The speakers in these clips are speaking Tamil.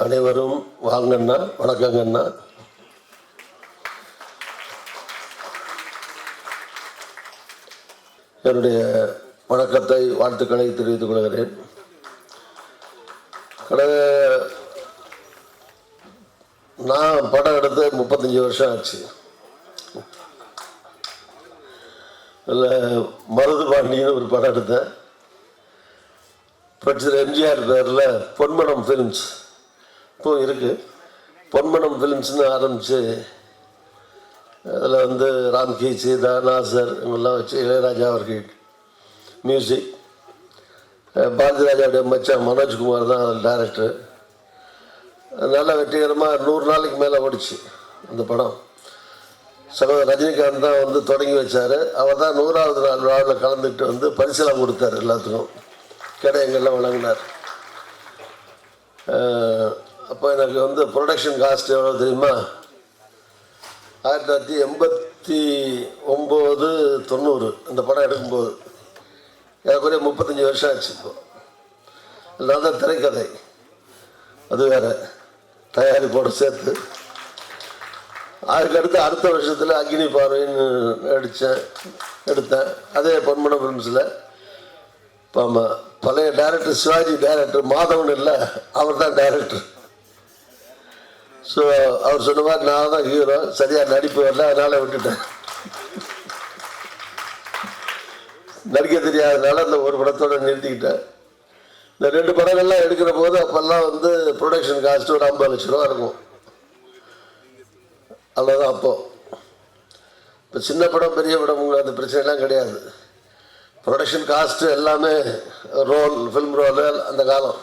அனைவரும் வாங்கண்ணா வணக்கங்கண்ணா. என்னுடைய வணக்கத்தை வாழ்த்துக்களை தெரிவித்துக் கொள்கிறேன். கடந்த நான் படம் எடுத்து முப்பத்தஞ்சு வருஷம் ஆச்சு. அதில் மருது பாண்டியன் ஒரு படம் எடுத்தேன். பிரச்சனை எம்ஜிஆர் பேரில் பொன்மனம் ஃபிலிம்ஸ் இப்போ இருக்குது பொன்மனம் ஃபிலிம்ஸ்னு ஆரம்பித்து அதில் வந்து ராம்கி சீதா நாசர் இவங்கெல்லாம் வச்சு இளையராஜா அவர்கள் மியூசிக் பாரதி ராஜாவுடைய மச்சான் மனோஜ்குமார் தான் அதில் டேரக்டர் நல்லா வெற்றிகரமாக நூறு நாளைக்கு மேலே ஓடிச்சு அந்த படம். சகோதரர் ரஜினிகாந்த் தான் வந்து தொடங்கி வச்சார். அவர் தான் நூறாவது நாள் விழாவில் கலந்துட்டு வந்து பரிசெல்லாம் கொடுத்தாரு எல்லாத்துக்கும். கேடயங்கள்லாம் வழங்கினார். அப்போ எனக்கு வந்து ப்ரொடக்ஷன் காஸ்ட் எவ்வளோ தெரியுமா? ஆயிரத்தி தொள்ளாயிரத்தி எண்பத்தி ஒம்பது தொண்ணூறு. அந்த படம் எடுக்கும்போது. ஏறக்குறைய முப்பத்தஞ்சு வருஷம் ஆச்சு இப்போ. நான் தான் திரைக்கதை. அது வேற. தயாரிப்போடு சேர்த்து. அதுக்கடுத்து அடுத்த வருஷத்தில் அக்னி பார்வைன்னு நடித்தேன் எடுத்தேன். அதே பொன்மன ஃபிலிம்ஸில் இப்போ ஆமாம் பழைய டைரக்டர் சிவாஜி டைரக்டர் மாதவன் இல்லை அவர் தான் டைரக்டர் ஸோ அவர் சொல்லுவார் நான் தான் ஹீரோ சரியாக நடிப்பு வரல அதனால் விட்டுட்டேன். நடிக்க தெரியாதனால அந்த ஒரு படத்தோட நிறுத்திக்கிட்டேன். இந்த ரெண்டு படங்கள்லாம் எடுக்கிற போது அப்போல்லாம் வந்து ப்ரொடக்ஷன் காஸ்ட் ஒரு ஐம்பது லட்ச ரூபா இருக்கும். அவ்வளோதான் அப்போது இப்போ சின்ன படம் பெரிய படம் உங்களுக்கு அந்த பிரச்சனைலாம் கிடையாது. ப்ரொடக்ஷன் காஸ்ட்டு எல்லாமே ரோல் ஃபிலிம் ரோலு அந்த காலம்.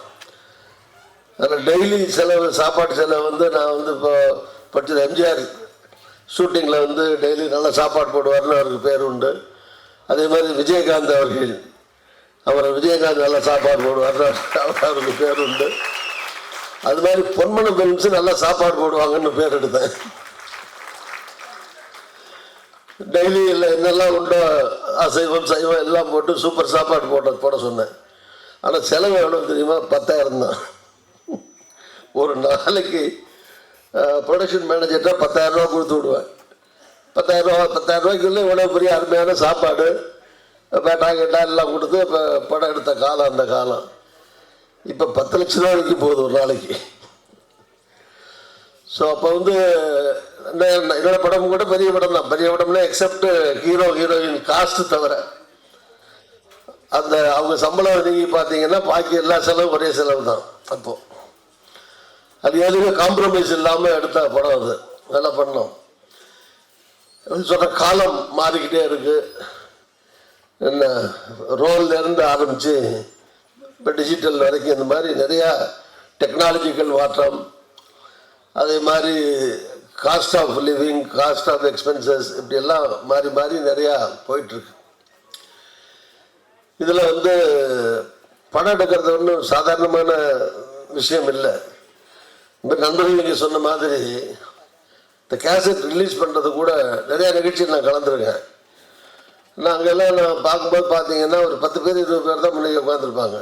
அதில் டெய்லி செலவு சாப்பாட்டு செலவு வந்து நான் வந்து இப்போ படித்தது எம்ஜிஆர் ஷூட்டிங்கில் வந்து டெய்லி நல்லா சாப்பாடு போடுவார்னு அவருக்கு பேர் உண்டு. அதே மாதிரி விஜயகாந்த் அவர்கள் அவரை விஜயகாந்த் நல்லா சாப்பாடு போடுவார்னு அவருக்கு பேர் உண்டு. அது மாதிரி பொன்மன ஃபிலிம்ஸு நல்லா சாப்பாடு போடுவாங்கன்னு பேர் எடுத்தேன். டெய்லி இல்லை என்னெல்லாம் உண்டோ அசைவம் சைவம் எல்லாம் போட்டு சூப்பர் சாப்பாடு போட்ட போட சொன்னேன். ஆனால் செலவு எவ்வளோ தெரியுமா? பத்தாயிரம் தான். ஒரு நாளைக்கு ப்ரொடக்ஷன் மேனேஜர்கிட்ட பத்தாயிரம் ரூபா கொடுத்து விடுவேன். பத்தாயிரம் ரூபா பத்தாயிரம் ரூபாய்க்குள்ளே இவ்வளோ பெரிய அருமையான சாப்பாடு பேட்டா கேட்டா எல்லாம் கொடுத்து இப்போ படம் எடுத்த காலம் அந்த காலம். இப்போ பத்து லட்ச ரூபா வரைக்கும் போகுது ஒரு நாளைக்கு. ஸோ அப்போ வந்து என்ன- என்னோட படம் கூட பெரிய படம் தான். பெரிய படம்னா எக்ஸப்ட் ஹீரோ ஹீரோயின் காஸ்ட் தவிர அந்த அவங்க சம்பளம் நீங்கள் பார்த்தீங்கன்னா பாக்கி எல்லா செலவும் ஒரே செலவு தான் அப்போது அது எதுவுமே காம்ப்ரமைஸ் இல்லாமல் எடுத்த படம் அது. நல்லா பண்ணோம். சொல்கிற காலம் மாறிக்கிட்டே இருக்கு. என்ன ரோல்லேருந்து ஆரம்பித்து இப்போ டிஜிட்டல் வரைக்கும் இந்த மாதிரி நிறையா டெக்னாலஜிக்கல் மாற்றம் அதே மாதிரி cost of living cost of expenses இப்படியெல்லாம் மாறி மாறி நிறையா போயிட்டுருக்கு. இதில் வந்து படம் எடுக்கிறது ஒன்றும் சாதாரணமான விஷயம் இல்லை. இந்த நண்பர்கள் நீங்கள் சொன்ன மாதிரி இந்த கேசட் ரிலீஸ் பண்ணுறது கூட நிறையா நிகழ்ச்சியில் நான் கலந்துருக்கேன். நான் அங்கெல்லாம் நான் பார்க்கும்போது பார்த்தீங்கன்னா ஒரு பத்து பேர் இருபது பேர் தான் முன்னாடி உட்காந்துருப்பாங்க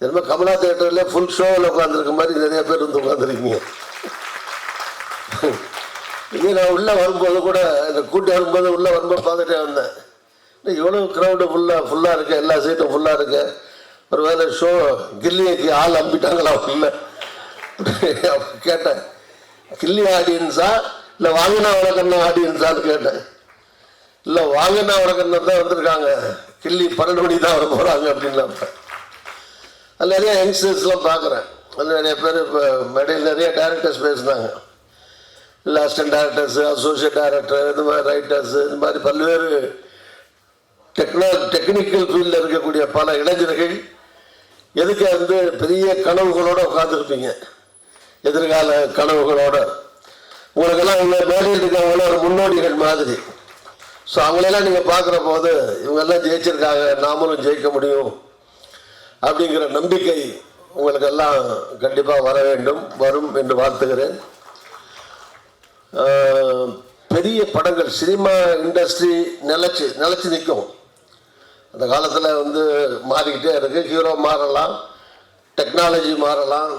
என்னமோ கமலா தேட்டரில் ஃபுல் ஷோவில் உட்காந்துருக்க மாதிரி நிறைய பேர் வந்து உட்காந்துருக்கீங்க இங்கே நான் உள்ளே வரும்போது கூட இந்த கூட்டி வரும்போது உள்ளே வரும்போது பார்த்துட்டே வந்தேன். இவ்வளோ க்ரௌடு ஃபுல்லாக ஃபுல்லாக இருக்குது எல்லா சீட்டும் ஃபுல்லாக இருக்குது ஒரு வேளை ஷோ கில்லிக்கு ஆள் அம்பிட்டாங்களா உள்ள? கேட்டேன். கில்லி ஆடியன்ஸா இல்லை வாங்கினா உனக்கண்ணா ஆடியன்ஸான்னு கேட்டேன். இல்லை வாங்கினா உனக்கண்ணா தான் வந்திருக்காங்க. கில்லி பன்னெண்டு மணி தான் வர போகிறாங்க அப்படின்னு அது நிறைய யங்ஸ்டர்ஸ்லாம் பார்க்குறேன் அது நிறைய பேர் இப்போ மேடையில் நிறைய டேரக்டர்ஸ் பேசுனாங்க. இல்லை அசிஸ்டன்ட் டேரக்டர்ஸு அசோசியேட் டேரக்டர் இந்த மாதிரி ரைட்டர்ஸு இந்த மாதிரி பல்வேறு டெக்னா டெக்னிக்கல் ஃபீல்டில் இருக்கக்கூடிய பல இளைஞர்கள் எதுக்கு வந்து பெரிய கனவுகளோடு உட்காந்துருப்பீங்க எதிர்கால கனவுகளோட. உங்களுக்கெல்லாம் இவங்க மேடையில் இருக்கவங்கள ஒரு முன்னோடிகள் மாதிரி. ஸோ அவங்களெல்லாம் நீங்கள் பார்க்குற போது இவங்கெல்லாம் ஜெயிச்சிருக்காங்க நாமளும் ஜெயிக்க முடியும் அப்படிங்கிற நம்பிக்கை உங்களுக்கெல்லாம் கண்டிப்பாக வர வேண்டும் வரும் என்று வாழ்த்துகிறேன். பெரிய படங்கள் சினிமா இண்டஸ்ட்ரி நிலச்சி நிலச்சி நிற்கும். அந்த காலத்தில் வந்து மாறிக்கிட்டே இருக்குது ஹீரோ மாறலாம் டெக்னாலஜி மாறலாம்.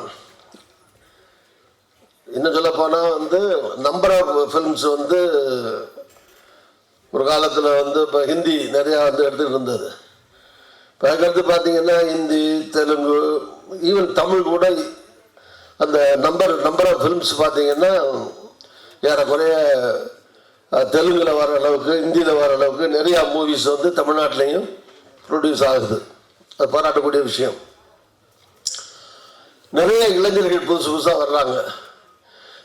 இன்னும் சொல்ல போனால் வந்து நம்பர் ஆஃப் ஃபிலிம்ஸ் வந்து ஒரு காலத்தில் வந்து இப்போ ஹிந்தி நிறையா வந்து எடுத்துகிட்டு இருந்தது. இப்போ அதுக்கடுத்து பார்த்தீங்கன்னா ஹிந்தி தெலுங்கு ஈவன் தமிழ் கூட அந்த நம்பர் நம்பர் ஆஃப் ஃபிலிம்ஸ் பார்த்தீங்கன்னா ஏறக்குறைய தெலுங்கில் வர அளவுக்கு ஹிந்தியில் வர அளவுக்கு நிறையா மூவிஸ் வந்து தமிழ்நாட்டிலையும் ப்ரொடியூஸ் ஆகுது. அது பாராட்டக்கூடிய விஷயம். நிறைய இளைஞர்கள் புதுசு புதுசாக வர்றாங்க.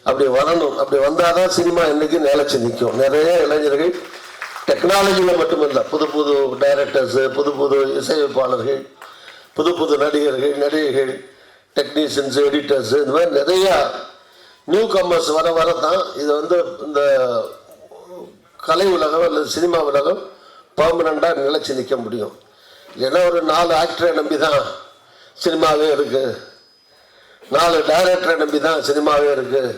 அப்படி வரணும் அப்படி வந்தால் தான் சினிமா இன்னைக்கு நிலைச்சு நிற்கும். நிறைய இளைஞர்கள் டெக்னாலஜியில் மட்டுமில்லை புது புது டைரக்டர்ஸு புது புது இசையமைப்பாளர்கள் புது புது நடிகர்கள் நடிகைகள் டெக்னீஷியன்ஸ் எடிட்டர்ஸ் இந்த மாதிரி நிறையா நியூ கம்மர்ஸ் வர வர தான் இது வந்து இந்த கலை உலகம் அல்லது சினிமா உலகம் பர்மனண்டாக நிலைச்சு நிற்க முடியும். இல்லைன்னா ஒரு நாலு ஆக்டரை நம்பி தான் சினிமாவே இருக்குது நாலு டைரக்டரை நம்பி தான் சினிமாவே இருக்குது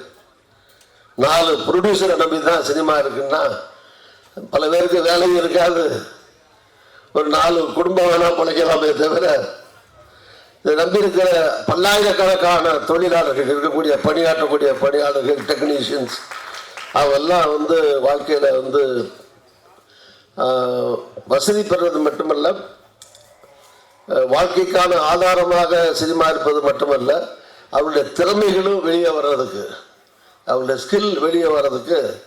நாலு ப்ரொடியூசரை நம்பி தான் சினிமா இருக்குன்னா பல பேருக்கு வேலையும் இருக்காது. ஒரு நாலு குடும்பம் வேணால் பிழைக்கலாமே தவிர இதை நம்பி இருக்கிற பல்லாயிரக்கணக்கான தொழிலாளர்கள் இருக்கக்கூடிய பணியாற்றக்கூடிய பணியாளர்கள் டெக்னீஷியன்ஸ் அவெல்லாம் வந்து வாழ்க்கையில் வந்து வசதி பெறுவது மட்டுமல்ல வாழ்க்கைக்கான ஆதாரமாக சினிமா இருப்பது மட்டுமல்ல அவருடைய திறமைகளும் வெளியே வர்றதுக்கு. அவங்களோட ஸ்கில் வெளியே வர்றதுக்கு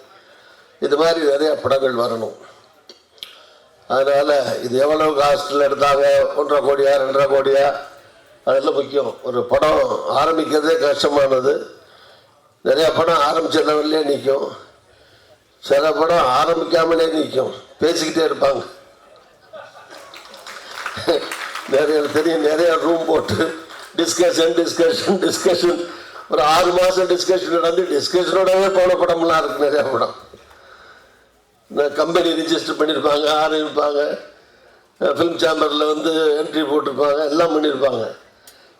இது மாதிரி நிறையா படங்கள் வரணும். அதனால் இது எவ்வளோ காஸ்டில் எடுத்தாங்க? ஒன்றரை கோடியா ரெண்டரை கோடியா? அதெல்லாம் முக்கியம். ஒரு படம் ஆரம்பிக்கிறதே கஷ்டமானது. நிறையா படம் ஆரம்பிச்ச லெவல்லே நிற்கும் சில படம் ஆரம்பிக்காமலே நிற்கும் பேசிக்கிட்டே இருப்பாங்க. நிறைய தெரியும் நிறைய ரூம் போட்டு டிஸ்கஷன் டிஸ்கஷன் டிஸ்கஷன் ஒரு ஆறு மாதம் டிஸ்கஷன் நடந்து டிஸ்கஷனோடவே போன படம்லாம் இருக்கு நிறைய படம். இந்த கம்பெனி ரிஜிஸ்டர் பண்ணியிருப்பாங்க ஆரம்பிப்பாங்க. ஃபிலிம் சேம்பரில் வந்து என்ட்ரி போட்டிருப்பாங்க எல்லாம் பண்ணியிருப்பாங்க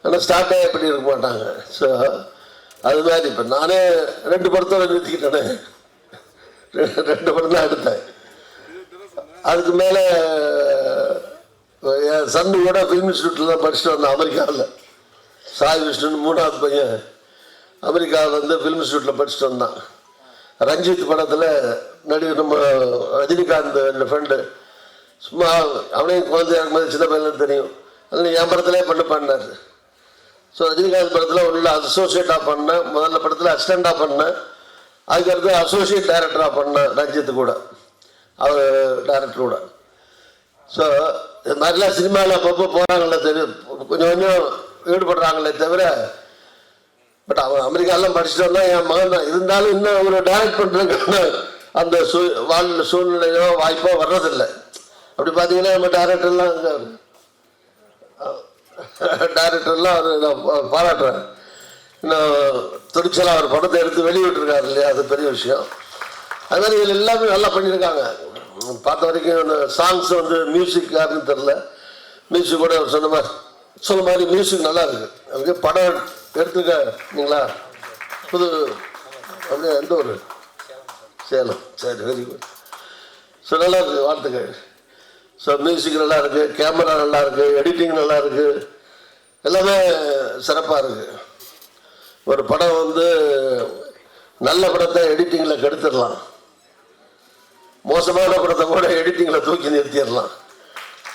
ஆனால் ஸ்டார்ட்டே எப்படி இருக்க மாட்டாங்க. ஸோ அது மாதிரி இப்போ நானே ரெண்டு படத்தோட நிறுத்திக்கிட்டேன். ரெண்டு- ரெண்டு படம் தான் எடுத்தேன். அதுக்கு மேலே என் சன்னு கூட ஃபிலிம் இன்ஸ்டியூட்டில் தான் படிச்சுட்டு வந்தேன் அமெரிக்காவில். சாய் விஷ்ணுன்னு மூணாவது பையன். அமெரிக்காவில் வந்து ஃபிலிம் இன்ஸ்டியூட்டில் படிச்சுட்டு வந்தான். ரஞ்சித் படத்தில் நடிகர் நம்ம ரஜினிகாந்த் என் ஃப்ரெண்டு சும்மா அவனையும் குழந்தை இருக்கும்போது சின்ன பையன் தெரியும். அதில் என் படத்திலே பண்ண பண்ணார் ஸோ ரஜினிகாந்த் படத்தில் உள்ள அசோசியேட்டாக பண்ணேன். முதல்ல படத்தில் அசிஸ்டண்ட்டாக பண்ணேன். அதுக்கடுத்து அசோசியேட் டைரக்டராக பண்ணேன் ரஞ்சித் கூட. அவர் டைரக்டர் கூட. ஸோ இது மாதிரிலாம் சினிமாவில் அப்பப்போ போகிறாங்களே தெரியும் கொஞ்சம் கொஞ்சம் ஈடுபடுறாங்களே தவிர பட் அவன் அமெரிக்காலாம் படிச்சுட்டு என் மகன் தான். இருந்தாலும் இன்னும் ஒரு டைரக்ட் பண்ணுறதுக்கான அந்த சூ வாழ் சூழ்நிலையோ வாய்ப்போ வர்றதில்லை. அப்படி பார்த்தீங்கன்னா நம்ம டேரக்டர்லாம் டேரக்டர்லாம் அவர் நான் பாராட்டுறேன். இன்னும் துடிச்சலாக அவர் படத்தை எடுத்து வெளியிட்டிருக்காரு இல்லையா? அது பெரிய விஷயம். அது மாதிரி இதில் எல்லாமே நல்லா பண்ணியிருக்காங்க. பார்த்த வரைக்கும் சாங்ஸ் வந்து மியூசிக் யாருன்னு தெரில மியூசிக் கூட அவர் சொன்ன மாதிரி சொன்ன மாதிரி மியூசிக் நல்லா இருக்கு. அதுக்கு படம் எடுத்துருக்கீங்களா புது அப்படியே எந்த ஒரு சேலம். சரி வெரி குட் ஸோ நல்லா இருக்குது வாழ்த்துக்கள். ஸோ மியூசிக் நல்லா இருக்குது கேமரா நல்லா இருக்குது எடிட்டிங் நல்லா இருக்குது எல்லாமே சிறப்பாக இருக்குது ஒரு படம் வந்து நல்ல படத்தை எடிட்டிங்கில் கெடுத்துடலாம். மோசமான படத்தை கூட எடிட்டிங்கில் தூக்கி நிறுத்திடலாம்.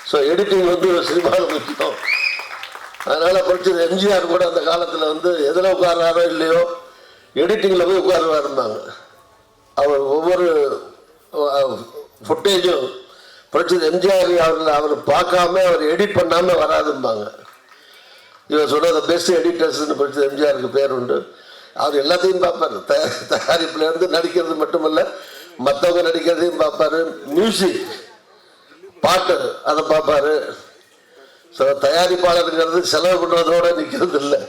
ஸோ எடிட்டிங் வந்து சினிமாவில் முக்கியம் அதனால் படிச்சது எம்ஜிஆர் கூட அந்த காலத்தில் வந்து எதில் உட்கார்றாரோ இல்லையோ எடிட்டிங்கில் போய் உட்காருவாருந்தாங்க அவர் ஒவ்வொரு ஃபுட்டேஜும் படிச்சது எம்ஜிஆர் அவர்கள் அவர் பார்க்காம அவர் எடிட் பண்ணாமல் வராதும்பாங்க. இவர் சொன்னது பெஸ்ட் எடிட்டர்ஸ்னு படித்தது எம்ஜிஆருக்கு பேர் உண்டு. அவர் எல்லாத்தையும் பார்ப்பார். தயாரிப்புலேருந்து நடிக்கிறது மட்டுமல்ல மற்றவங்க நடிக்கிறதையும் பார்ப்பாரு. மியூசிக் பாட்டு அதை பார்ப்பாரு. தயாரிப்பாளருங்கிறது செலவு பண்ணுறதோட நிற்கிறது இல்லை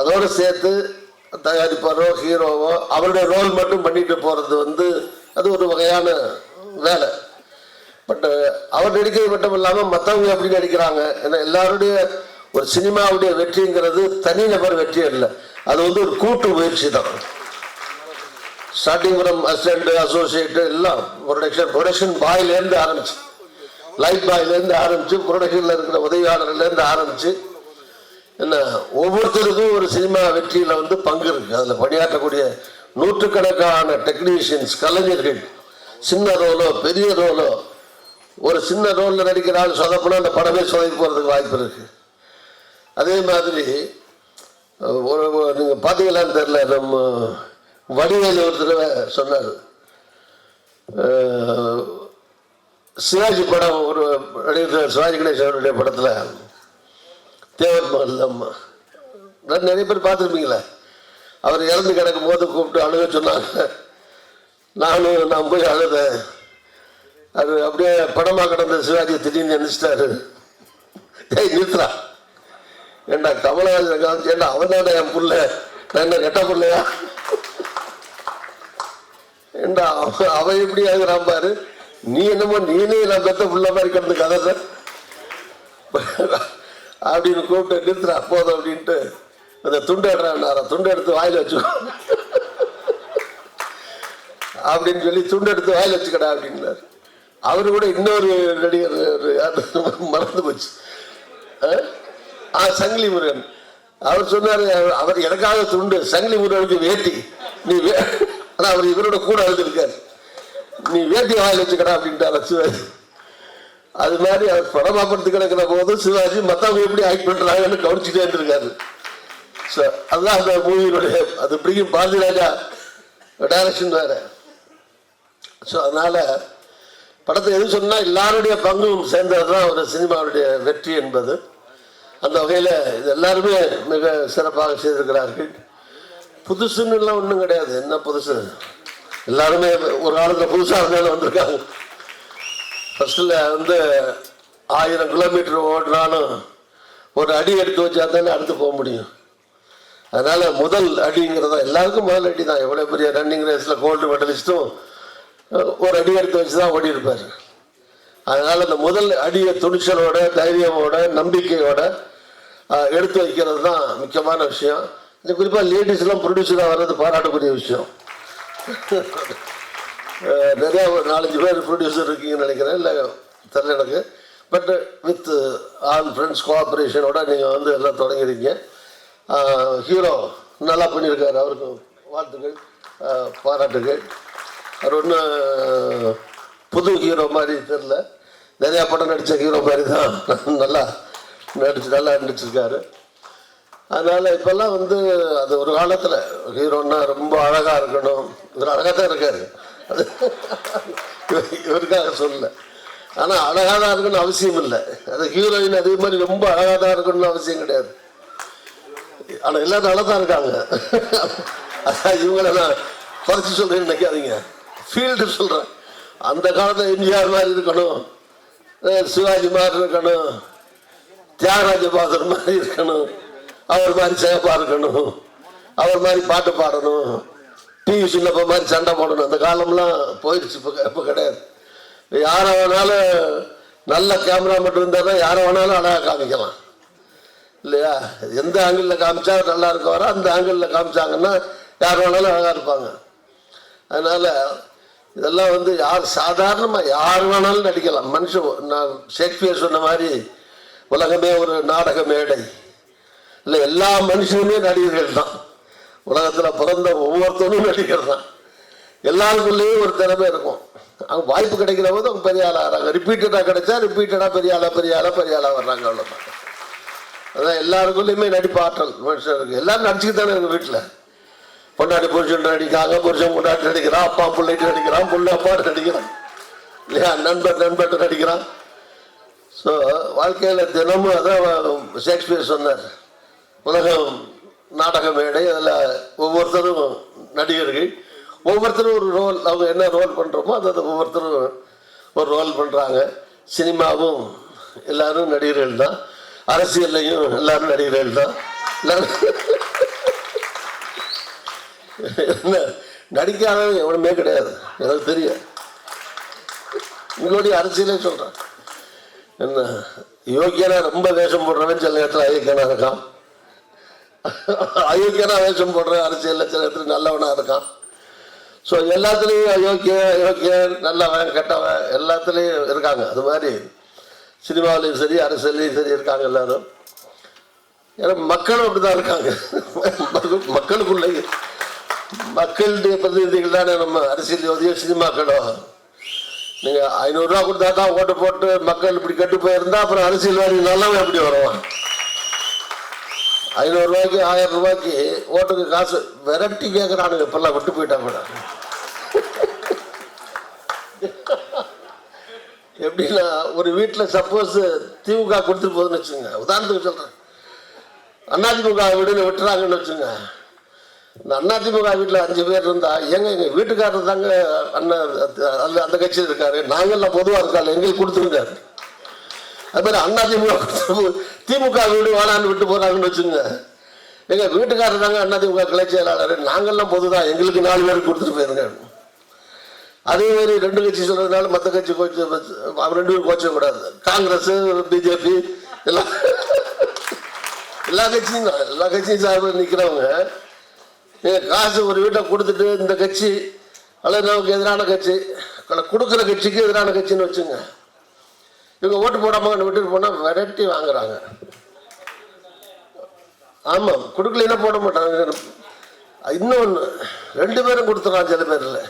அதோடு சேர்த்து தயாரிப்பாரோ ஹீரோவோ அவருடைய ரோல் மட்டும் பண்ணிட்டு போகிறது வந்து அது ஒரு வகையான வேலை. பட் அவர் நடிக்கிறது மட்டும் இல்லாமல் மற்றவங்க எப்படி நடிக்கிறாங்க ஏன்னா எல்லாருடைய ஒரு சினிமாவுடைய வெற்றிங்கிறது தனிநபர் வெற்றி இல்லை அது வந்து ஒரு கூட்டு முயற்சி தான். ஸ்டார்டிங் ஃப்ரம் அசிஸ்டண்ட் அசோசியேட்டு எல்லாம் ப்ரொடக்ஷன் ப்ரொடக்ஷன் பாயிலேருந்து ஆரம்பிச்சு. லைட் பாய்லேருந்து ஆரம்பிச்சு ப்ரொடக்ஷனில் இருக்கிற உதவியாளர்லேருந்து ஆரம்பிச்சு என்ன ஒவ்வொருத்தருக்கும் ஒரு சினிமா வெற்றியில் வந்து பங்கு இருக்கு. அதில் பணியாற்றக்கூடிய நூற்றுக்கணக்கான டெக்னீஷியன்ஸ் கலைஞர்கள் சின்ன ரோலோ பெரிய ரோலோ ஒரு சின்ன ரோலில் நடிக்கிற ஆள் சொதப்புனா அந்த படமே சொதப்பி போகிறதுக்கு வாய்ப்பு இருக்கு. அதே மாதிரி ஒரு நீங்கள் பார்த்தீங்களான்னு தெரில நம்ம வடிவேலி ஒருத்தர் சொன்னார். சிவாஜி படம் ஒரு நடிகர் சிவாஜி கணேசன் அவருடைய படத்தில். தேவர் மகள் அம்மா. நான் நிறைய பேர் பார்த்துருப்பீங்களே. அவர் இறந்து கிடக்கும் போது கூப்பிட்டு அழுக சொன்னாங்க. நானும் நான் போய் அழுதேன். அது அப்படியே படமாக கிடந்த சிவாஜி திடீர்னு நினைச்சிட்டாரு ஏய் நிறுத்தா ஏண்டா கமலஹாசன் காமிச்சு ஏண்டா அவன் தானே என் புள்ள? நான் என்ன கெட்ட பிள்ளையா? ஏண்டா அவன் அவன் எப்படி ஆகுறான் பாரு? நீ என்னமோ நீனே நான் பெத்த புள்ள மாதிரி கிடந்த கதை சார். அப்படின்னு கூப்பிட்டு நிறுத்துறா போதும் அப்படின்ட்டு. அந்த துண்டு எடுறாரு துண்டு எடுத்து வாயில் வச்சு அப்படின்னு சொல்லி துண்டு எடுத்து வாயில் வச்சுக்கடா அப்படின்னாரு. அவரு கூட இன்னொரு நடிகர் மறந்து போச்சு. ஆ? சங்கிலி முருகன் அவர் சொன்னாரு அவர் எனக்காக துண்டு சங்கிலி முருகனுக்கு வேட்டி. நீ வே ஆனா அவர் இவரோட கூட இருக்காரு நீ வேட்டி வாயில் வச்சுக்கடா அப்படின்ட்டாரு சிவாஜி. அது மாதிரி அவர் படமா படுத்து கிடக்கிற போது சிவாஜி மத்தவங்க எப்படி ஆக்ட் பண்றாங்கன்னு கவனிச்சுட்டே இருந்திருக்காரு. ஸோ அதுதான் அந்த மூவியினுடைய அது பிடிக்கும் பாரதி ராஜா டைரக்ஷன் வேற. ஸோ அதனால படத்தை எது சொன்னால் எல்லாருடைய பங்கும் சேர்ந்தது தான் ஒரு சினிமாவுடைய வெற்றி என்பது. அந்த வகையில் இது எல்லாருமே மிக சிறப்பாக செய்திருக்கிறார்கள். புதுசுன்னுலாம் ஒன்றும் கிடையாது. என்ன புதுசு? எல்லாருமே ஒரு காலத்தில் புதுசாக இருந்தாலும் வந்திருக்காங்க. ஃபஸ்ட்டில் வந்து ஆயிரம் கிலோமீட்டர் ஓடினாலும் ஒரு அடி எடுத்து வச்சா தானே அடுத்து போக முடியும். அதனால முதல் அடிங்கிறதா எல்லாருக்கும் முதல் அடி தான் எவ்வளோ பெரிய ரன்னிங் ரேஸில் கோல்டு மெடலிஸ்ட்டும் ஒரு அடி எடுத்து வச்சு தான் ஓடி இருப்பார் அதனால அந்த முதல் அடியை துணிச்சலோட தைரியமோட நம்பிக்கையோட எடுத்து வைக்கிறது தான் முக்கியமான விஷயம். இது குறிப்பாக லேடிஸ்லாம் ப்ரொடியூசராக வர்றது பாராட்டக்கூடிய விஷயம். நிறையா ஒரு நாலஞ்சு பேர் ப்ரொடியூசர் இருக்கீங்கன்னு நினைக்கிறேன். இல்லை தெரில எனக்கு. பட் வித் ஆல் ஃப்ரெண்ட்ஸ் கோஆப்ரேஷனோட நீங்கள் வந்து எல்லாம் தொடங்கிருக்கீங்க ஹீரோ நல்லா பண்ணியிருக்காரு. அவருக்கு வாழ்த்துக்கள் பாராட்டுகள். அவர் ஒன்றும் புது ஹீரோ மாதிரி தெரில நிறையா படம் நடித்த ஹீரோ மாதிரி தான். நல்லா நடிச்சு நல்லா நடிச்சிருக்காரு. அதனால இப்பெல்லாம் வந்து அது ஒரு காலத்தில் ஹீரோன்னா ரொம்ப அழகாக இருக்கணும். இவர் அழகாக தான் இருக்காரு. அது இவருக்காக சொல்லல. ஆனால் அழகாக தான் இருக்கணும்னு அவசியம் இல்லை. அது ஹீரோயின் அதே மாதிரி ரொம்ப அழகாக தான் இருக்கணும்னு அவசியம் கிடையாது. ஆனால் எல்லாரும் நல்லா தான் இருக்காங்க. அதான் இவங்கள நான் குறைச்சி சொல்கிறேன்னு நினைக்காதீங்க. ஃபீல்டு சொல்கிறேன் அந்த காலத்தில் எம்ஜிஆர் மாதிரி இருக்கணும். சிவாஜி மாதிரி இருக்கணும். தியாகராஜ பாதர் மாதிரி இருக்கணும். அவர் மாதிரி சேப்பா இருக்கணும் அவர் மாதிரி பாட்டு பாடணும். டிவி சின்னப்ப மாதிரி சண்டை போடணும். அந்த காலம்லாம் போயிடுச்சு. இப்போ இப்போ கிடையாது. யாரை வேணாலும் நல்ல கேமரா மட்டும் இருந்தால் தான் யாரை வேணாலும் அழகாக காமிக்கலாம். இல்லையா? எந்த ஆங்கிளில் காமிச்சா நல்லா இருக்கவரோ அந்த ஆங்கிளில் காமிச்சாங்கன்னா யார் வேணாலும் அழகாக இருப்பாங்க. அதனால இதெல்லாம் வந்து யார் சாதாரணமாக யார் வேணாலும் நடிக்கலாம். மனுஷன் நான் ஷேக்ஸ்பியர் சொன்ன மாதிரி உலகமே ஒரு நாடக மேடை. இல்லை எல்லா மனுஷனுமே நடிகர்கள் தான். உலகத்தில் பிறந்த ஒவ்வொருத்தரும் நடிகர் தான். எல்லாருக்குள்ளேயும் ஒரு திறமை இருக்கும். அவங்க வாய்ப்பு கிடைக்கிற போது அவங்க பெரிய ஆளாக ஆகிறாங்க ரிப்பீட்டடாக கிடைச்சா ரிப்பீட்டடாக பெரிய ஆளாக பெரிய ஆளாக பெரிய ஆளாக வர்றாங்க அவ்வளோதான் அதான் எல்லாருக்குள்ளேயுமே நடிப்பு ஆற்றல் மனுஷனுக்கு எல்லாரும் நடிச்சுக்கிட்டு தானே எங்கள் வீட்டில் பொண்டாட்டி புருஷன் நடிக்கிறாங்க புருஷன் பொண்டாட்டி நடிக்கிறான் அப்பா பிள்ளைட்டு நடிக்கிறான் புள்ள அப்பாட்டு நடிக்கிறான். இல்லையா? நண்பர் நண்பர்கிட்ட நடிக்கிறான். ஸோ வாழ்க்கையில் தினமும் அதான் ஷேக்ஸ்பியர் சொன்னார். உலகம் நாடக மேடை அதில் ஒவ்வொருத்தரும் நடிகர்கள். ஒவ்வொருத்தரும் ஒரு ரோல் அவங்க என்ன ரோல் பண்ணுறோமோ அதை ஒவ்வொருத்தரும் ஒரு ரோல் பண்ணுறாங்க சினிமாவும் எல்லாரும் நடிகர்கள் தான். அரசியல்லையும் எல்லாரும் நடிகர்கள் தான். என்ன நடிக்காதவங்க எவனுமே கிடையாது. எனக்கு தெரியும். உங்களுடைய அரசியலே சொல்கிறேன் என்ன யோகியனா ரொம்ப வேஷம் போடுறவன் சில நேரத்தில் அயோக்கியனா இருக்கான். அயோக்கியனா வேஷம் போடுற அரசியல் சில நேரத்தில் நல்லவனா இருக்கான். ஸோ எல்லாத்துலேயும் அயோக்கிய அயோக்கிய நல்லவன் கெட்டவன் எல்லாத்துலேயும் இருக்காங்க. அது மாதிரி சினிமாவிலையும் சரி அரசியல்லையும் சரி இருக்காங்க எல்லாரும். ஏன்னா மக்களும் அப்படிதான் இருக்காங்க. மக்களுக்குள்ளே மக்களுடைய பிரதிநிதிகள் தானே நம்ம அரசியல்வாதியோ சினிமாக்களோ. நீங்கள் ஐநூறுரூவா கொடுத்தா தான் ஓட்டு போட்டு மக்கள் இப்படி கெட்டு போயிருந்தா அப்புறம் அரசியல்வாதி நல்லவன் எப்படி வருவான்? ஐநூறு ரூபாய்க்கு ஆயிரம் ரூபாய்க்கு ஓட்டுக்கு காசு விரட்டி கேட்குறானுங்க இப்பெல்லாம் விட்டு போயிட்டா கூட. எப்படின்னா ஒரு வீட்டில் சப்போஸ் திமுக கொடுத்துட்டு போகுதுன்னு வச்சுங்க உதாரணத்துக்கு சொல்கிறேன் அதிமுக வீடுன்னு விட்டுறாங்கன்னு வச்சுங்க. இந்த அதிமுக வீட்டில் அஞ்சு பேர் இருந்தா எங்க எங்க வீட்டுக்காரர் தாங்க அண்ணன் அந்த அந்த கட்சியில் இருக்காரு. நாங்கள்லாம் பொதுவாக இருக்காங்க. எங்களுக்கு கொடுத்துருக்காரு அது மாதிரி அதிமுக திமுக வீடு வேணான்னு விட்டு போறாங்கன்னு வச்சுங்க எங்க வீட்டுக்காரர் தாங்க திமுக கிளை செயலாளர். நாங்கள்லாம் பொதுதான். எங்களுக்கு நாலு பேருக்கு கொடுத்துட்டு போயிருங்க. அதே மாதிரி ரெண்டு கட்சி சொல்றதுனால மற்ற கட்சி கோச்சு அவர் ரெண்டு பேரும் கோச்ச கூடாது. காங்கிரஸ் பிஜேபி எல்லாம் எல்லா கட்சியும் தான் எல்லா கட்சியும் சார்பில் நிற்கிறவங்க நீங்கள் காசு ஒரு வீட்டை கொடுத்துட்டு இந்த கட்சி அல்லது நமக்கு எதிரான கட்சி கொடுக்குற கட்சிக்கு எதிரான கட்சின்னு வச்சுங்க இவங்க ஓட்டு போடாமல் விட்டுட்டு போனால் விரட்டி வாங்குறாங்க. ஆமாம் கொடுக்கலைன்னா போட மாட்டாங்க. இன்னொன்று ரெண்டு பேரும் கொடுத்துறான் சில பேரில்.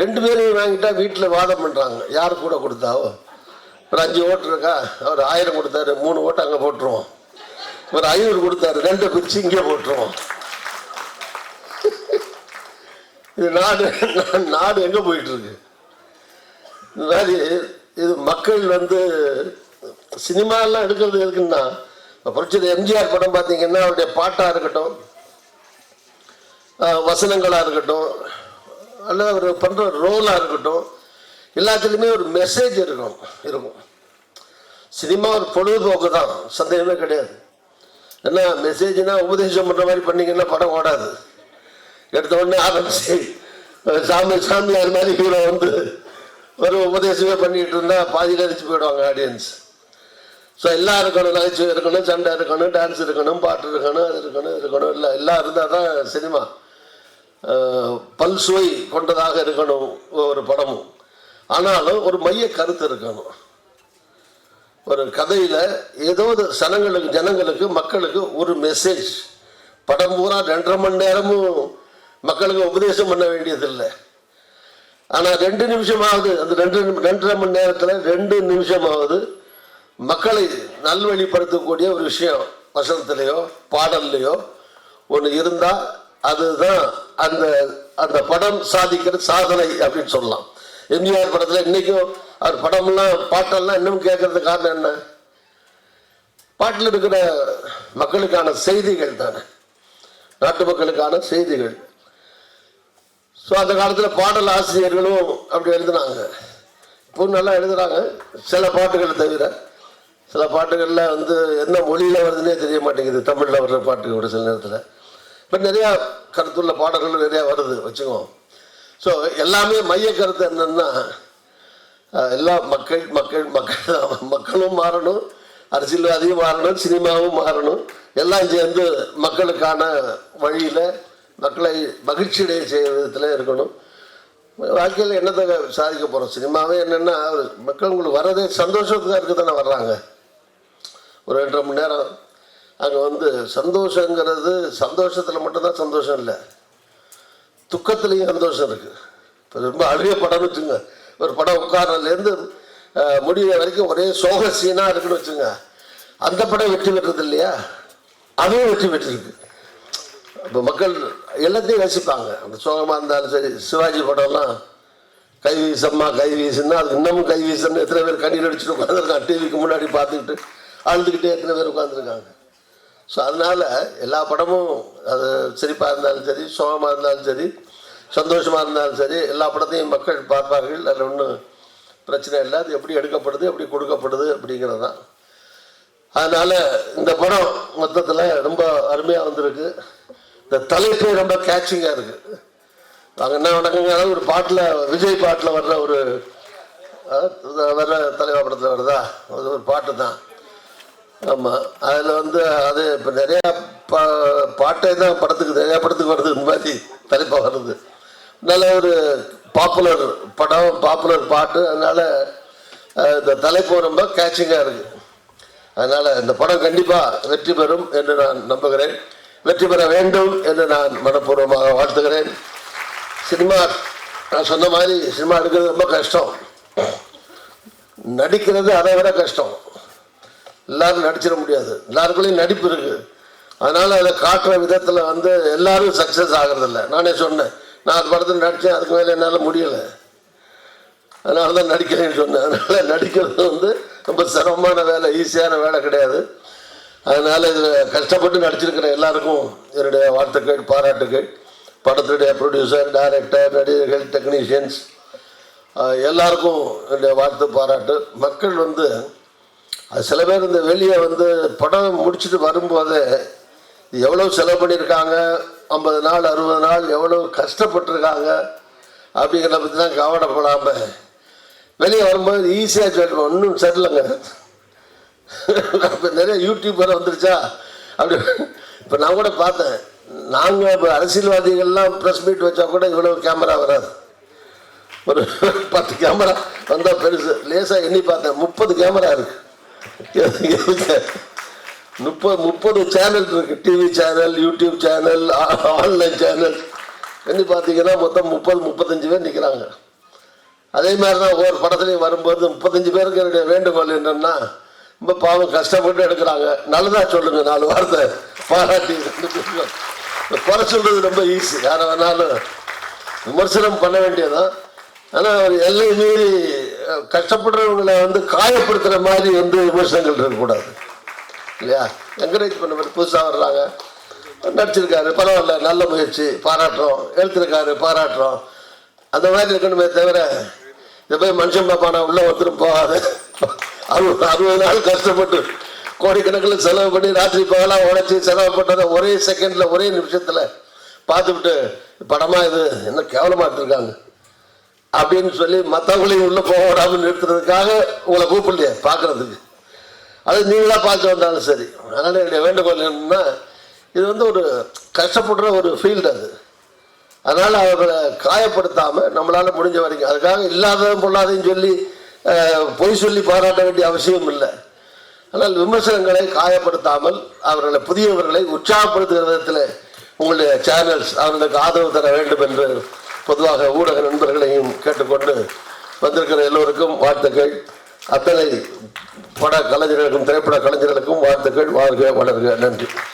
ரெண்டு பேரையும் வாங்கிட்டா வீட்டில் வாதம் பண்ணுறாங்க யார் கூட கொடுத்தாவோ? ஒரு அஞ்சு ஓட்டு இருக்கா? அவர் ஆயிரம் கொடுத்தாரு மூணு ஓட்டு அங்கே போட்டுருவோம். ஒரு ஐநூறு கொடுத்தாரு ரெண்டு பிரிச்சு இங்கே போட்டுருவோம். இது நாடு நாடு எங்கே போயிட்டு இருக்கு? இந்த மாதிரி இது மக்கள் வந்து சினிமாலாம் எடுக்கிறது எதுக்குன்னா இப்போ எம்ஜிஆர் படம் பார்த்தீங்கன்னா அவருடைய பாட்டாக இருக்கட்டும் வசனங்களாக இருக்கட்டும் அல்லது அவர் பண்ணுற ரோலாக இருக்கட்டும் எல்லாத்துலேயுமே ஒரு மெசேஜ் இருக்கும் இருக்கும். சினிமா ஒரு பொழுதுபோக்கு தான் சந்தேகமே கிடையாது. என்ன மெசேஜ்னா உபதேசம் பண்ணுற மாதிரி பண்ணிங்கன்னா படம் ஓடாது. எடுத்த உடனே ஆரம்பிச்சு சாமி சாமியார் மாதிரி ஹீரோ வந்து ஒரு உபதேசமே பண்ணிட்டு இருந்தா பாதியில் அடிச்சு போயிடுவாங்க ஆடியன்ஸ் ஸோ எல்லாம் இருக்கணும் நகைச்சுவை இருக்கணும் சண்டை இருக்கணும் டான்ஸ் இருக்கணும் பாட்டு இருக்கணும் அது இருக்கணும் இருக்கணும் இல்லை எல்லாம் இருந்தால் தான் சினிமா பல் சுவை கொண்டதாக இருக்கணும் ஒரு படமும். ஆனாலும் ஒரு மைய கருத்து இருக்கணும். ஒரு கதையில் ஏதோ ஒரு சனங்களுக்கு ஜனங்களுக்கு மக்களுக்கு ஒரு மெசேஜ் படம் பூரா ரெண்டரை மணி நேரமும் மக்களுக்கு உபதேசம் பண்ண வேண்டியதில்லை. ஆனால் ரெண்டு நிமிஷமாவது அந்த ரெண்டு ரெண்டரை மணி நேரத்தில் ரெண்டு நிமிஷமாவது மக்களை நல்வழிப்படுத்தக்கூடிய ஒரு விஷயம் வசனத்திலேயோ பாடல்லையோ ஒன்று இருந்தால் அதுதான் அந்த அந்த படம் சாதிக்கிற சாதனை அப்படின்னு சொல்லலாம். எம்ஜிஆர் படத்தில் இன்னைக்கும் அவர் படம்லாம் பாட்டெல்லாம் இன்னும் கேட்கறது காரணம் என்ன? பாட்டில் இருக்கிற மக்களுக்கான செய்திகள் தானே? நாட்டு மக்களுக்கான செய்திகள். ஸோ அந்த காலத்தில் பாடல் ஆசிரியர்களும் அப்படி எழுதுனாங்க. இப்போ நல்லா எழுதுறாங்க. சில பாட்டுகளை தவிர சில பாட்டுகளில் வந்து என்ன மொழியில் வருதுன்னே தெரிய மாட்டேங்குது. தமிழில் வர்ற பாட்டு ஒரு சில நேரத்தில். இப்போ நிறையா கருத்துள்ள பாடல்கள் நிறையா வருது வச்சுக்கோம் ஸோ எல்லாமே மைய கருத்து என்னென்னா எல்லா மக்கள் மக்கள் மக்கள் மக்களும் மாறணும். அரசியல்வாதியும் மாறணும் சினிமாவும் மாறணும். எல்லாம் சேர்ந்து மக்களுக்கான வழியில் மக்களை மகிழ்ச்சியடைய செய்ய விதத்தில் இருக்கணும். வாழ்க்கையில் என்னத்தை சாதிக்க போகிறோம் சினிமாவே என்னென்னா மக்கள் உங்களுக்கு வர்றதே சந்தோஷத்துக்காக இருக்க தானே வர்றாங்க. ஒரு ரெண்டரை மணி நேரம் அங்கே வந்து சந்தோஷங்கிறது சந்தோஷத்தில் மட்டும்தான் சந்தோஷம் இல்லை. துக்கத்துலேயும் சந்தோஷம் இருக்குது இப்போ ரொம்ப அழுகிய படம்னு வச்சுங்க. ஒரு படம் உட்காரலேருந்து முடிகிற வரைக்கும் ஒரே சோக சீனாக இருக்குன்னு வச்சுங்க. அந்த படம் வெற்றி பெற்றது இல்லையா? அதுவும் வெற்றி பெற்றிருக்கு. இப்போ மக்கள் எல்லாத்தையும் ரசிப்பாங்க. அந்த சோகமாக இருந்தாலும் சரி சிவாஜி படம்லாம் கை வீசம்மா கை வீசுன்னா அது இன்னமும் கை வீசுன்னு எத்தனை பேர் கண்ணீர் அடிச்சுட்டு உட்காந்துருக்காங்க டிவிக்கு முன்னாடி பார்த்துக்கிட்டு அழுதுகிட்டே எத்தனை பேர் உட்காந்துருக்காங்க ஸோ அதனால் எல்லா படமும் அது சிரிப்பாக இருந்தாலும் சரி சோகமாக இருந்தாலும் சரி சந்தோஷமாக இருந்தாலும் சரி எல்லா படத்தையும் மக்கள் பார்ப்பார்கள். அதில் ஒன்றும் பிரச்சனை இல்லை. அது எப்படி எடுக்கப்படுது எப்படி கொடுக்கப்படுது அப்படிங்கிறது தான். அதனால் இந்த படம் மொத்தத்தில் ரொம்ப அருமையாக வந்திருக்கு. இந்த தலைப்பே ரொம்ப கேட்சிங்காக இருக்குது நாங்கள் என்ன வணக்கங்க ஒரு பாட்டில் விஜய் பாட்டில் வர்ற ஒரு வர்ற தலைவா படத்தில் வருதா? அது ஒரு பாட்டு தான். ஆமாம் அதில் வந்து அது இப்போ நிறையா பா பாட்டே தான் படத்துக்கு நிறையா படத்துக்கு வருது இந்த மாதிரி தலைப்பாக வருது நல்ல ஒரு பாப்புலர் படம் பாப்புலர் பாட்டு. அதனால் இந்த தலைப்பு ரொம்ப கேட்சிங்காக இருக்குது அதனால் இந்த படம் கண்டிப்பாக வெற்றி பெறும் என்று நான் நம்புகிறேன். வெற்றி பெற வேண்டும் என்று நான் மனப்பூர்வமாக வாழ்த்துகிறேன். சினிமா நான் சொன்ன மாதிரி சினிமா எடுக்கிறது ரொம்ப கஷ்டம். நடிக்கிறது அதை விட கஷ்டம். எல்லாரும் நடிச்சிட முடியாது. எல்லாருக்குள்ளேயும் நடிப்பு இருக்குது அதனால் அதை காட்டுற விதத்தில் வந்து எல்லாரும் சக்ஸஸ் ஆகிறதில்ல. நானே சொன்னேன் நான் அது படத்தில் நடித்தேன் அதுக்கு மேலே என்னால் முடியலை. அதனால தான் நடிக்கிறேன்னு சொன்னேன். அதனால் நடிக்கிறது வந்து ரொம்ப சிரமமான வேலை ஈஸியான வேலை கிடையாது. அதனால இதில் கஷ்டப்பட்டு நடிச்சிருக்கிற எல்லாருக்கும் என்னுடைய வாழ்த்துக்கள் பாராட்டுகள். படத்துடைய ப்ரொடியூசர் டைரக்டர் நடிகர்கள் டெக்னீஷியன்ஸ் எல்லாருக்கும் என்னுடைய வாழ்த்து பாராட்டு. மக்கள் வந்து அது சில பேர் இந்த வெளியே வந்து படம் முடிச்சுட்டு வரும்போது எவ்வளோ செலவு பண்ணியிருக்காங்க ஐம்பது நாள் அறுபது நாள் எவ்வளோ கஷ்டப்பட்டிருக்காங்க அப்படிங்கிறத பற்றி தான் கவலைப்படாமல் வெளியே வரும்போது ஈஸியாக சொல்லுவோம் இன்னும் சரியில்லைங்க. இப்போ நிறைய யூடியூபர் வந்துருச்சா? அப்படி இப்போ நான் கூட பார்த்தேன். நாங்கள் இப்போ அரசியல்வாதிகள்லாம் ப்ரெஸ் மீட் வச்சா கூட இவ்வளோ கேமரா வராது. ஒரு பத்து கேமரா வந்தால் பெருசு. லேசாக எண்ணி பார்த்தேன். முப்பது கேமரா இருக்கு. முப்பது முப்பது சேனல் இருக்கு. TV channel YouTube channel online channel எண்ணி பார்த்தீங்கன்னா மொத்தம் முப்பது முப்பத்தஞ்சு பேர் நிற்கிறாங்க அதே மாதிரி தான் ஒவ்வொரு படத்துலையும் வரும்போது முப்பத்தஞ்சு பேருக்கு என்னுடைய வேண்டுகோள் என்னென்னா ரொம்ப பாவம் கஷ்டப்பட்டு எடுக்கிறாங்க. நல்லதா சொல்லுங்க நாலு வார்த்தை பாராட்டி. குறை சொல்றது ரொம்ப ஈஸி யாரை வேணாலும் விமர்சனம் பண்ண வேண்டியதான் ஆனால் ஒரு எல்லை மீறி கஷ்டப்படுறவங்களை வந்து காயப்படுத்துகிற மாதிரி வந்து விமர்சனங்கள் இருக்கக்கூடாது. இல்லையா? என்கரேஜ் பண்ண மாதிரி புதுசாக வர்றாங்க. நடிச்சிருக்காரு பரவாயில்ல நல்ல முயற்சி பாராட்டுறோம். எழுத்திருக்காரு பாராட்டுறோம். அந்த மாதிரி இருக்கணுமே தவிர இதை போய் மனுஷன் பாப்பானா உள்ள ஒருத்தர் போகாது. அறுபது அறுபது நாள் கஷ்டப்பட்டு கோடிக்கணக்கில் செலவு பண்ணி ராத்திரி பகலாக உழைச்சி செலவு பண்ணதை ஒரே செகண்டில் ஒரே நிமிஷத்தில் பார்த்துவிட்டு படமா இது என்ன கேவலமாக எடுத்துருக்காங்க. அப்படின்னு சொல்லி மற்றவங்களையும் உள்ளே போக விடாமல் நிறுத்துறதுக்காக உங்களை கூப்பிடலையே பார்க்குறதுக்கு. அது நீங்களா பார்த்து வந்தாலும் சரி. அதனால் என்னுடைய வேண்டுகோள் என்னன்னா இது வந்து ஒரு கஷ்டப்படுற ஒரு ஃபீல்டு அது. அதனால் அவர்களை காயப்படுத்தாமல் நம்மளால் முடிஞ்ச வரைக்கும் அதுக்காக இல்லாததும் பொல்லாதையும் சொல்லி பொய் சொல்லி பாராட்ட வேண்டிய அவசியம் இல்லை. ஆனால் விமர்சனங்களை காயப்படுத்தாமல் அவர்களை புதியவர்களை உற்சாகப்படுத்துகிற விதத்தில் உங்களுடைய சேனல்ஸ் அவர்களுக்கு ஆதரவு தர வேண்டும் என்று பொதுவாக ஊடக நண்பர்களையும் கேட்டுக்கொண்டு வந்திருக்கிற எல்லோருக்கும் வாழ்த்துக்கள். அத்தனை பட கலைஞர்களுக்கும் திரைப்பட கலைஞர்களுக்கும் வாழ்த்துக்கள். வாழ்க வளர்க. நன்றி.